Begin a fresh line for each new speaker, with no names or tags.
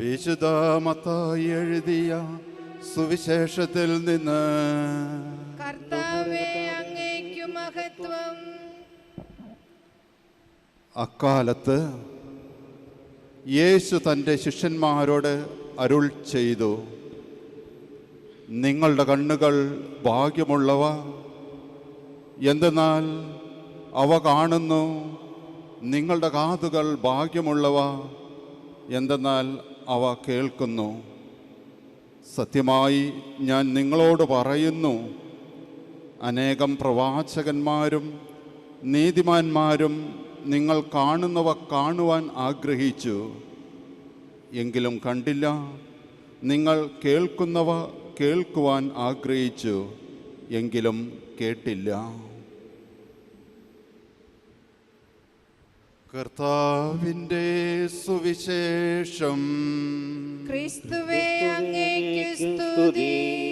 വിശുദ്ധ മത്തായി എഴുതിയ സുവിശേഷത്തിൽ നിന്ന്
കർത്താവേ അങ്ങേക്കു മഹത്വം.
അക്കാലത്ത് യേശു തന്റെ ശിഷ്യന്മാരോട് അരുൾ ചെയ്തു നിങ്ങളുടെ കണ്ണുകൾ ഭാഗ്യമുള്ളവ എന്തെന്നാൽ അവ കാണുന്നു നിങ്ങളുടെ കാതുകൾ ഭാഗ്യമുള്ളവ എന്തെന്നാൽ അവ കേൾക്കുന്നു. സത്യമായി ഞാൻ നിങ്ങളോട് പറയുന്നു. അനേകം പ്രവാചകന്മാരും നീതിമാന്മാരും നിങ്ങൾ കാണുന്നവ കാണുവാൻ ആഗ്രഹിച്ചു. എങ്കിലും കണ്ടില്ല. നിങ്ങൾ കേൾക്കുന്നവ കേൾക്കുവാൻ ആഗ്രഹിച്ചു. എങ്കിലും കേട്ടില്ല. കർത്താവിന്റെ സുവിശേഷം.
ക്രിസ്തുവേ അങ്ങേക്ക് സ്തുതി.